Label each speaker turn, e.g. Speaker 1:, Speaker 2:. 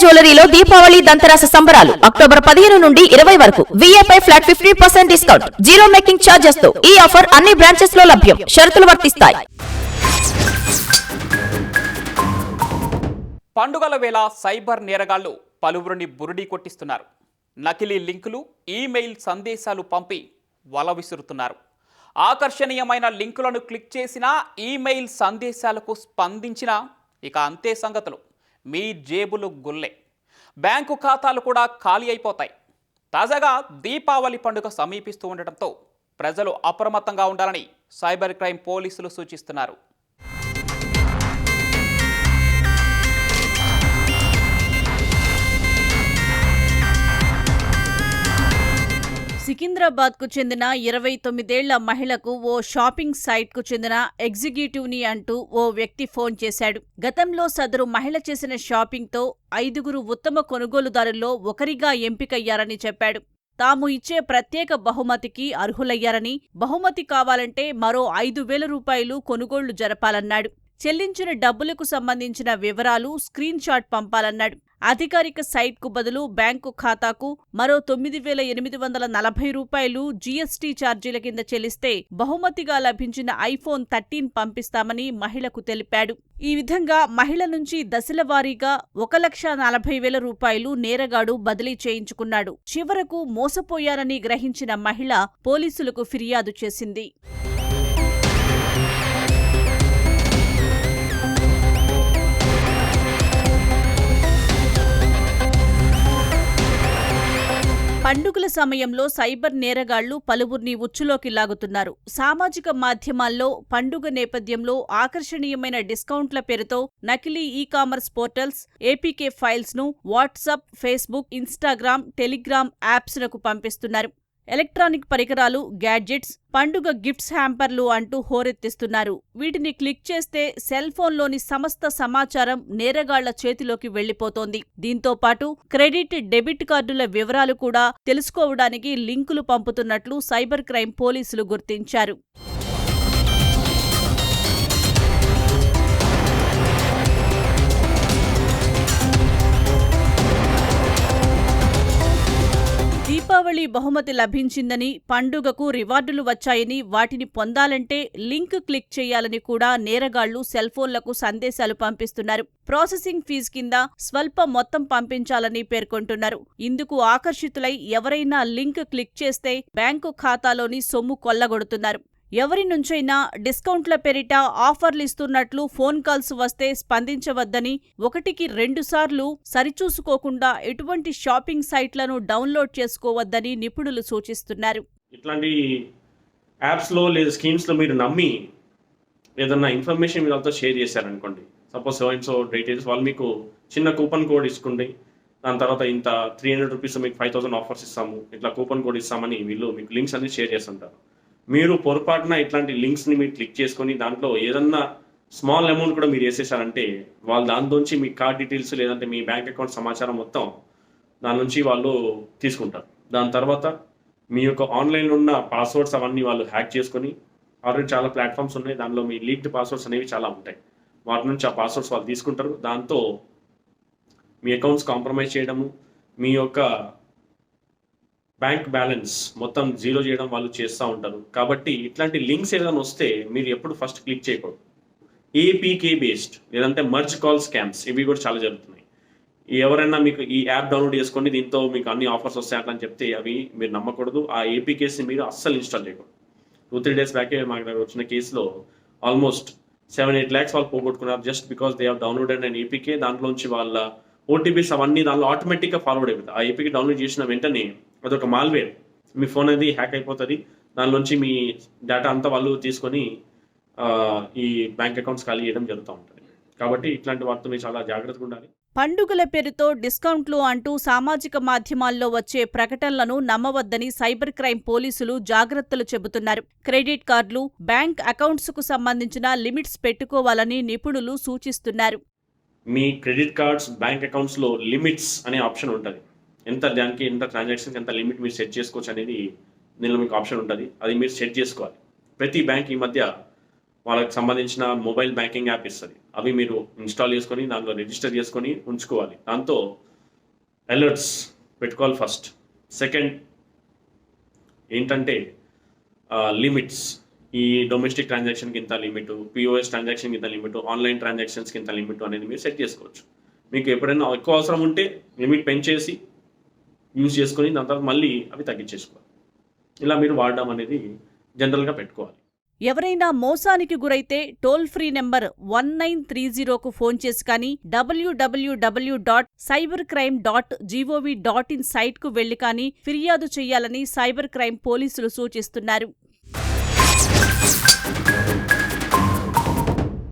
Speaker 1: జ్యువెలరీలో దీపావళి దంతరాస సంబరాలు. అక్టోబర్ పదిహేను నుండి ఇరవై వరకు. విఏపై flat fifty percent discount. Zero making ఛార్జెస్తో ఈ ఆఫర్ అన్ని బ్రాంచెస్లో లభ్యం. షరతులు వర్తిస్తాయి.
Speaker 2: పండుగల వేళ సైబర్ నేరగాళ్ళు పలువురిని బురుడి కొట్టిస్తున్నారు. నకిలీ లింకులు ఈమెయిల్ సందేశాలు పంపి వల విసురుతున్నారు. ఆకర్షణీయమైన లింకులను క్లిక్ చేసినా ఈమెయిల్ సందేశాలకు స్పందించినా ఇక అంతే సంగతులు. మీ జేబులు గుల్లే. బ్యాంకు ఖాతాలు కూడా ఖాళీ అయిపోతాయి. తాజాగా దీపావళి పండుగ సమీపిస్తూ ఉండటంతో ప్రజలు అప్రమత్తంగా ఉండాలని సైబర్ క్రైమ్ పోలీసులు సూచిస్తున్నారు.
Speaker 3: సికింద్రాబాద్కు చెందిన ఇరవై తొమ్మిదేళ్ళ మహిళకు ఓ షాపింగ్ సైట్కు చెందిన ఎగ్జిక్యూటివ్ని అంటూ ఓ వ్యక్తి ఫోన్ చేశాడు. గతంలో సదరు మహిళ చేసిన షాపింగ్తో ఐదుగురు ఉత్తమ కొనుగోలుదారుల్లో ఒకరిగా ఎంపికయ్యారని చెప్పాడు. తాము ఇచ్చే ప్రత్యేక బహుమతికి అర్హులయ్యారని బహుమతి కావాలంటే మరో ఐదు వేల రూపాయలు కొనుగోళ్ళు జరపాలన్నాడు. చెల్లించిన డబ్బులకు సంబంధించిన వివరాలు స్క్రీన్ షాట్ పంపాలన్నాడు. అధికారిక సైట్కు బదులు బ్యాంకు ఖాతాకు మరో తొమ్మిది వేల ఎనిమిది వందల నలభై రూపాయలు జీఎస్టీ ఛార్జీల కింద చెల్లిస్తే బహుమతిగా లభించిన ఐఫోన్ థర్టీన్ పంపిస్తామని మహిళకు తెలిపాడు. ఈ విధంగా మహిళ నుంచి దశల వారీగా ఒక లక్ష నలభై వేల రూపాయలు నేరగాడు బదిలీ చేయించుకున్నాడు. చివరకు మోసపోయారని గ్రహించిన మహిళ పోలీసులకు ఫిర్యాదు చేసింది. పండుగల సమయంలో సైబర్ నేరగాళ్ళు పలువురిని ఉచ్చులోకి లాగుతున్నారు. సామాజిక మాధ్యమాల్లో పండుగ నేపథ్యంలో ఆకర్షణీయమైన డిస్కౌంట్ల పేరుతో నకిలీ e commerce portals APK ఫైల్స్ను WhatsApp Facebook Instagram Telegram apps నకు పంపిస్తున్నారు. ఎలక్ట్రానిక్ పరికరాలు గ్యాడ్జెట్స్ పండుగ గిఫ్ట్స్ హ్యాంపర్లు అంటూ హోరెత్తిస్తున్నారు. వీటిని క్లిక్ చేస్తే సెల్ ఫోన్లోని సమస్త సమాచారం నేరగాళ్ళ చేతిలోకి వెళ్ళిపోతోంది దీంతో పాటు క్రెడిట్ డెబిట్ కార్డుల వివరాలు కూడా తెలుసుకోవడానికి లింకులు పంపుతున్నట్లు సైబర్ క్రైమ్ పోలీసులు గుర్తించారు. బహుమతి లభించిందని పండుగకు రివార్డులు వచ్చాయని వాటిని పొందాలంటే లింక్ క్లిక్ చేయాలని కూడా నేరగాళ్ళు సెల్ఫోన్లకు సందేశాలు పంపిస్తున్నారు. ప్రాసెసింగ్ ఫీజు కింద స్వల్ప మొత్తం పంపించాలని పేర్కొంటున్నారు. ఇందుకు ఆకర్షితులై ఎవరైనా లింక్ క్లిక్ చేస్తే బ్యాంకు ఖాతాలోని సొమ్ము కొల్లగొడుతున్నారు. ఎవరి నుంచైనా డిస్కౌంట్ల పేరిట ఆఫర్లు ఇస్తున్నట్లు ఫోన్ కాల్స్ వస్తే స్పందించవద్దని ఒకటికి రెండుసార్లు సరిచూసుకోకుండా ఎటువంటి షాపింగ్ సైట్లను డౌన్లోడ్ చేసుకోవద్దని నిపుణులు సూచిస్తున్నారు.
Speaker 4: ఇట్లాంటి యాప్స్లో లేదా స్కీమ్స్లో మీరు నమ్మి ఏదన్నా ఇన్ఫర్మేషన్ మీద షేర్ చేశారనుకోండి. సపోజ్ సో సో డీటెయిల్స్ వాళ్ళు మీకు చిన్న కూపన్ కోడ్ ఇసుకోండి దాని తర్వాత ఇంత త్రీ హండ్రెడ్ రూపీస్ మీకు ఫైవ్ థౌసండ్ ఆఫర్స్ ఇస్తాము ఇట్లా కూపన్ కోడ్ ఇస్తామని వీళ్ళు మీకు లింక్స్ అన్ని షేర్ చేస్తుంటారు. మీరు పొరపాటున ఇట్లాంటి లింక్స్ని మీరు క్లిక్ చేసుకొని దాంట్లో ఏదన్నా స్మాల్ అమౌంట్ కూడా మీరు వేసేసారంటే వాళ్ళు దానిలోంచి మీ కార్డ్ డీటెయిల్స్ లేదంటే మీ బ్యాంక్ అకౌంట్ సమాచారం మొత్తం దాని నుంచి వాళ్ళు తీసుకుంటారు. దాని తర్వాత మీ యొక్క ఆన్లైన్లో ఉన్న పాస్వర్డ్స్ అవన్నీ వాళ్ళు హ్యాక్ చేసుకొని ఆల్రెడీ చాలా ప్లాట్ఫామ్స్ ఉన్నాయి. దానిలో మీ లీక్డ్ పాస్వర్డ్స్ అనేవి చాలా ఉంటాయి. వాటి నుంచి ఆ పాస్వర్డ్స్ వాళ్ళు తీసుకుంటారు. దాంతో మీ అకౌంట్స్ కాంప్రమైజ్ చేయడము మీ యొక్క బ్యాంక్ బ్యాలెన్స్ మొత్తం జీరో చేయడం వాళ్ళు చేస్తూ ఉంటారు. కాబట్టి ఇట్లాంటి లింక్స్ ఏదైనా వస్తే మీరు ఎప్పుడు ఫస్ట్ క్లిక్ చేయకూడదు. ఏపీకే బేస్డ్ లేదంటే మర్జ్ కాల్ స్కామ్స్ ఇవి కూడా చాలా జరుగుతున్నాయి. ఎవరైనా మీకు ఈ యాప్ డౌన్లోడ్ చేసుకోండి దీంతో మీకు అన్ని ఆఫర్స్ వస్తాయి అట్లా అని చెప్తే అవి మీరు నమ్మకూడదు. ఆ ఏపీకేస్ని మీరు అస్సలు ఇన్స్టాల్ చేయకూడదు. టూ త్రీ డేస్ బ్యాకే మాకు దగ్గర వచ్చిన కేసులో ఆల్మోస్ట్ సెవెన్ ఎయిట్ ల్యాక్స్ వాళ్ళు పోగొట్టుకున్నారు just because they have downloaded and APK దాంట్లోంచి వాళ్ళ ఓటీపీస్ అవన్నీ దానిలో ఆటోమేటిక్గా ఫార్వర్డ్ అయిపోతుంది ఆ ఏపీకి డౌన్లోడ్ చేసిన వెంటనే అదొక మాల్వేర్ మీ ఫోన్ అనేది హ్యాక్ అయిపోతుంది. దానిలోంచి మీ డేటా అంతా వాళ్ళు తీసుకొని ఈ బ్యాంక్ అకౌంట్స్ ఖాళీ చేయడం జరుగుతూ ఉంటుంది. కాబట్టి ఇట్లాంటి వాటితో మీరు చాలా జాగ్రత్తగా ఉండాలి.
Speaker 3: పండుగల పేరుతో డిస్కౌంట్లు అంటూ సామాజిక మాధ్యమాల్లో వచ్చే ప్రకటనలను నమ్మవద్దని సైబర్ క్రైమ్ పోలీసులు జాగ్రత్తలు చెబుతున్నారు. క్రెడిట్ కార్డులు బ్యాంక్ అకౌంట్స్కు సంబంధించిన లిమిట్స్ పెట్టుకోవాలని నిపుణులు సూచిస్తున్నారు.
Speaker 4: మీ క్రెడిట్ కార్డ్స్ బ్యాంక్ అకౌంట్స్లో లిమిట్స్ అనే ఆప్షన్ ఉంటుంది. ఎంత దానికి ఎంత ట్రాన్సాక్షన్స్ ఎంత లిమిట్ మీరు సెట్ చేసుకోవచ్చు అనేది దీనిలో మీకు ఆప్షన్ ఉంటుంది. అది మీరు సెట్ చేసుకోవాలి. ప్రతి బ్యాంక్ ఈ మధ్య వాళ్ళకి సంబంధించిన మొబైల్ బ్యాంకింగ్ యాప్ ఇస్తుంది. అవి మీరు ఇన్స్టాల్ చేసుకొని దాంట్లో రిజిస్టర్ చేసుకొని ఉంచుకోవాలి. దాంతో అలర్ట్స్ పెట్టుకోవాలి ఫస్ట్ సెకండ్ ఏంటంటే లిమిట్స్ ఈ డొమెస్టిక్ ట్రాన్సాక్షన్కి ఇంత లిమిట్ పిఓఎస్ ట్రాన్సాక్షన్కి ఇంత లిమిట్ ఆన్లైన్ ట్రాన్సాక్షన్స్కి ఇంత లిమిట్ అనేది మీరు సెట్ చేసుకోవచ్చు. మీకు ఎప్పుడైనా ఎక్కువ అవసరం ఉంటే లిమిట్ పెంచేసి యూజ్ చేసుకొని దాని తర్వాత మళ్ళీ అవి తగ్గించేసుకోవాలి. ఇలా మీరు వాడడం అనేది జనరల్గా పెట్టుకోవాలి.
Speaker 3: ఎవరైనా మోసానికి గురైతే toll free number one nine three జీరోకు phone చేసి కానీ డబ్ల్యూడబ్ల్యూడబ్ల్యూ dot cyber crime dot gov dot in సైట్కు వెళ్ళి కానీ ఫిర్యాదు చేయాలని సైబర్ క్రైమ్ పోలీసులు సూచిస్తున్నారు.